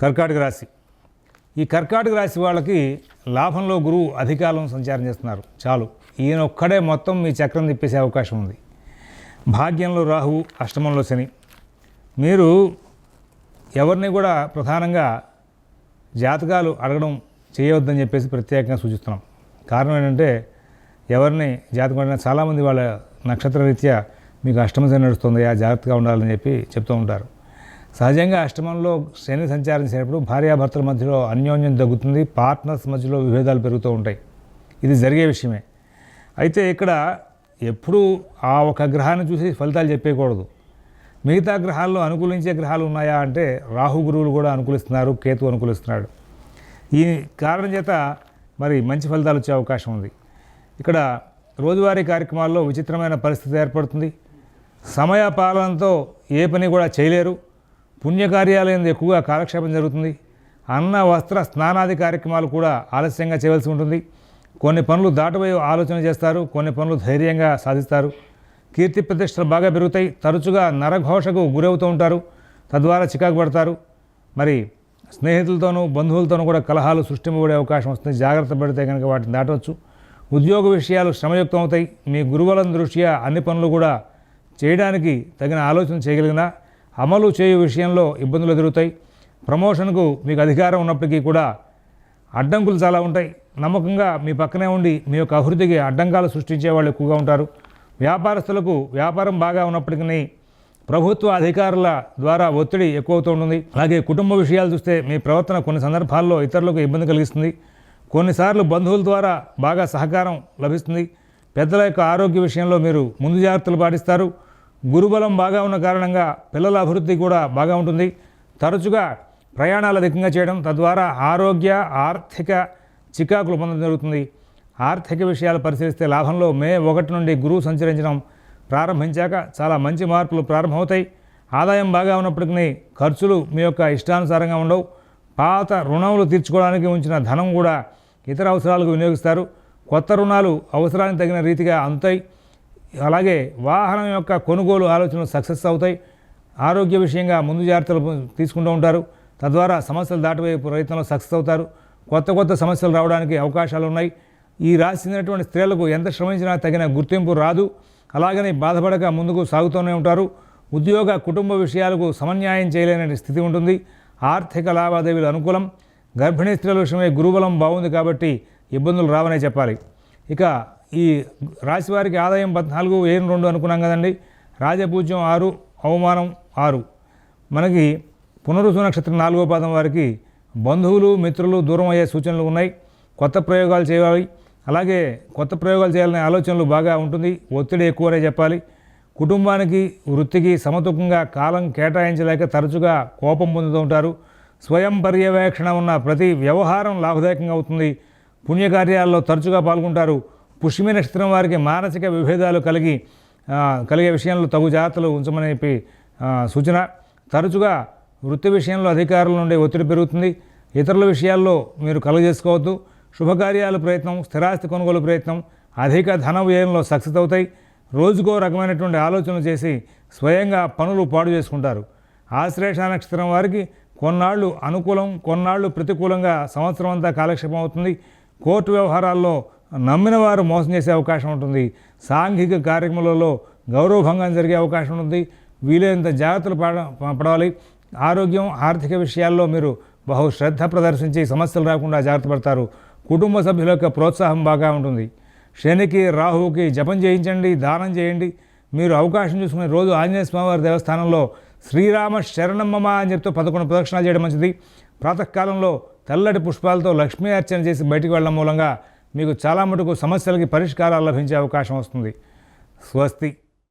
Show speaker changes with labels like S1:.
S1: కర్కాటక రాశి. ఈ కర్కాటక రాశి వాళ్ళకి లాభంలో గురువు అధికారం సంచారం చేస్తున్నారు. చాలు. ఈయన ఒక్కడే మొత్తం మీ చక్రం తిప్పేసే అవకాశం ఉంది. భాగ్యంలో రాహువు అష్టమంలో శని. మీరు ఎవరిని కూడా ప్రధానంగా జాతకాలు అడగడం చేయవద్దని చెప్పేసి ప్రత్యేకంగా సూచిస్తున్నాం. కారణం ఏంటంటే ఎవరిని జాతకం అడిగినా చాలామంది వాళ్ళ నక్షత్ర రీత్యా మీకు అష్టమ శని నడుస్తుంది ఆ జాగ్రత్తగా ఉండాలని చెప్పి చెప్తూ ఉంటారు. సహజంగా అష్టమంలో శని సంచారం చేసినప్పుడు భార్యాభర్తల మధ్యలో అన్యోన్యం తగ్గుతుంది పార్ట్నర్స్ మధ్యలో విభేదాలు పెరుగుతూ ఉంటాయి. ఇది జరిగే విషయమే. అయితే ఇక్కడ ఎప్పుడూ ఆ ఒక గ్రహాన్ని చూసి ఫలితాలు చెప్పేయకూడదు. మిగతా గ్రహాల్లో అనుకూలించే గ్రహాలు ఉన్నాయా అంటే రాహు గురువులు కూడా అనుకూలిస్తున్నారు కేతు అనుకూలిస్తున్నాడు. ఈ కారణం చేత మరి మంచి ఫలితాలు వచ్చే అవకాశం ఉంది. ఇక్కడ రోజువారీ కార్యక్రమాల్లో విచిత్రమైన పరిస్థితి ఏర్పడుతుంది. సమయ పాలనతో ఏ పని కూడా చేయలేరు. పుణ్యకార్యాలయం ఎక్కువగా కాలక్షేపం జరుగుతుంది. అన్న వస్త్ర స్నానాది కార్యక్రమాలు కూడా ఆలస్యంగా చేయవలసి ఉంటుంది. కొన్ని పనులు దాటబోయే ఆలోచన చేస్తారు. కొన్ని పనులు ధైర్యంగా సాధిస్తారు. కీర్తి ప్రతిష్టలు బాగా పెరుగుతాయి. తరచుగా నరఘోషకు గురవుతూ ఉంటారు. తద్వారా చికాకు పడతారు. మరి స్నేహితులతోనూ బంధువులతోనూ కూడా కలహాలు సృష్టింపబడే అవకాశం వస్తుంది. జాగ్రత్త పడితే కనుక వాటిని దాటవచ్చు. ఉద్యోగ విషయాలు శ్రమయుక్తం అవుతాయి. మీ గురువుల దృష్ట్యా అన్ని పనులు కూడా చేయడానికి తగిన ఆలోచన చేయగలిగిన అమలు చేయు విషయంలో ఇబ్బందులు ఎదురుతాయి ప్రమోషన్కు మీకు అధికారం ఉన్నప్పటికీ కూడా అడ్డంకులు చాలా ఉంటాయి. నమ్మకంగా మీ పక్కనే ఉండి మీ యొక్క అభివృద్ధికి అడ్డంకాలు సృష్టించే వాళ్ళు ఎక్కువగా ఉంటారు. వ్యాపారస్తులకు వ్యాపారం బాగా ఉన్నప్పటికీ ప్రభుత్వ అధికారుల ద్వారా ఒత్తిడి ఎక్కువ అవుతూ ఉంటుంది. అలాగే కుటుంబ విషయాలు చూస్తే మీ ప్రవర్తన కొన్ని సందర్భాల్లో ఇతరులకు ఇబ్బంది కలిగిస్తుంది. కొన్నిసార్లు బంధువుల ద్వారా బాగా సహకారం లభిస్తుంది. పెద్దల యొక్క ఆరోగ్య విషయంలో మీరు ముందు జాగ్రత్తలు పాటిస్తారు. గురుబలం బాగా ఉన్న కారణంగా పిల్లల అభివృద్ధి కూడా బాగా ఉంటుంది. తరచుగా ప్రయాణాలు అధికంగా చేయడం తద్వారా ఆరోగ్య ఆర్థిక చికాకులు పొందడం జరుగుతుంది. ఆర్థిక విషయాలు పరిశీలిస్తే లాభంలో మే ఒకటి నుండి గురువు సంచరించడం ప్రారంభించాక చాలా మంచి మార్పులు ప్రారంభమవుతాయి. ఆదాయం బాగా ఉన్నప్పటికీ ఖర్చులు మీ యొక్క ఇష్టానుసారంగా ఉండవు. పాత రుణములు తీర్చుకోవడానికి ఉంచిన ధనం కూడా ఇతర అవసరాలకు వినియోగిస్తారు. కొత్త రుణాలు అవసరానికి తగిన రీతిగా అందుతాయి. అలాగే వాహనం యొక్క కొనుగోలు ఆలోచనలు సక్సెస్ అవుతాయి. ఆరోగ్య విషయంగా ముందు జాగ్రత్తలు తీసుకుంటూ ఉంటారు. తద్వారా సమస్యలు దాటిపోయే ప్రయత్నంలో సక్సెస్ అవుతారు. కొత్త కొత్త సమస్యలు రావడానికి అవకాశాలు ఉన్నాయి. ఈ రాశి చెందినటువంటి స్త్రీలకు ఎంత శ్రమించినా తగిన గుర్తింపు రాదు. అలాగని బాధపడక ముందుకు సాగుతూనే ఉంటారు. ఉద్యోగ కుటుంబ విషయాలకు సమన్యాయం చేయలేని స్థితి ఉంటుంది. ఆర్థిక లావాదేవీలు అనుకూలం. గర్భిణీ స్త్రీల విషయమై గురుబలం బాగుంది కాబట్టి ఇబ్బందులు రావనే చెప్పాలి. ఇక ఈ రాశివారికి ఆదాయం పద్నాలుగు ఏం రెండు అనుకున్నాం కదండి. రాజపూజ్యం ఆరు అవమానం ఆరు. మనకి పునరుసు నక్షత్రం నాలుగో పాదం వారికి బంధువులు మిత్రులు దూరం అయ్యే సూచనలు ఉన్నాయి. కొత్త ప్రయోగాలు చేయాలి. అలాగే కొత్త ప్రయోగాలు చేయాలనే ఆలోచనలు బాగా ఉంటుంది. ఒత్తిడి ఎక్కువనే చెప్పాలి. కుటుంబానికి వృత్తికి సమతూకంగా కాలం కేటాయించలేక తరచుగా కోపం పొందుతూ ఉంటారు. స్వయం పర్యవేక్షణ ఉన్న ప్రతి వ్యవహారం లాభదాయకంగా అవుతుంది. పుణ్యకార్యాల్లో తరచుగా పాల్గొంటారు. పుష్మి నక్షత్రం వారికి మానసిక విభేదాలు కలిగి కలిగే విషయంలో తగు జాగ్రత్తలు ఉంచమని చెప్పి సూచన. తరచుగా వృత్తి విషయంలో అధికారుల నుండి ఒత్తిడి పెరుగుతుంది. ఇతరుల విషయాల్లో మీరు కలుగజేసుకోవద్దు. శుభకార్యాల ప్రయత్నం స్థిరాస్తి కొనుగోలు ప్రయత్నం అధిక ధన వ్యయంలో సక్సెస్ అవుతాయి. రోజుకో రకమైనటువంటి ఆలోచనలు చేసి స్వయంగా పనులు పాడు చేసుకుంటారు. ఆశ్లేష నక్షత్రం వారికి కొన్నాళ్ళు అనుకూలం కొన్నాళ్ళు ప్రతికూలంగా సంవత్సరం అంతా కాలక్షేపం అవుతుంది. కోర్టు వ్యవహారాల్లో నమ్మిన వారు మోసం చేసే అవకాశం ఉంటుంది. సాంఘిక కార్యక్రమాలలో గౌరవభంగం జరిగే అవకాశం ఉంటుంది. వీలైనంత జాగ్రత్తలు పడ పడాలి. ఆరోగ్యం ఆర్థిక విషయాల్లో మీరు బహు శ్రద్ధ ప్రదర్శించి సమస్యలు రాకుండా జాగ్రత్త పడతారు. కుటుంబ సభ్యుల యొక్క ప్రోత్సాహం బాగా ఉంటుంది. శనికి రాహువుకి జపం చేయించండి దానం చేయండి. మీరు అవకాశం చూసుకునే రోజు ఆంజనేయ స్వామివారి దేవస్థానంలో శ్రీరామ శరణమ్మ అని చెప్తూ పదకొండు ప్రదక్షిణాలు చేయడం మంచిది. ప్రాతకాలంలో తెల్లటి పుష్పాలతో లక్ష్మీ అర్చన చేసి బయటికి వెళ్ళడం మూలంగా మీకు చాలా మటుకు సమస్యలకి పరిష్కారాలు లభించే అవకాశం వస్తుంది. స్వస్తి.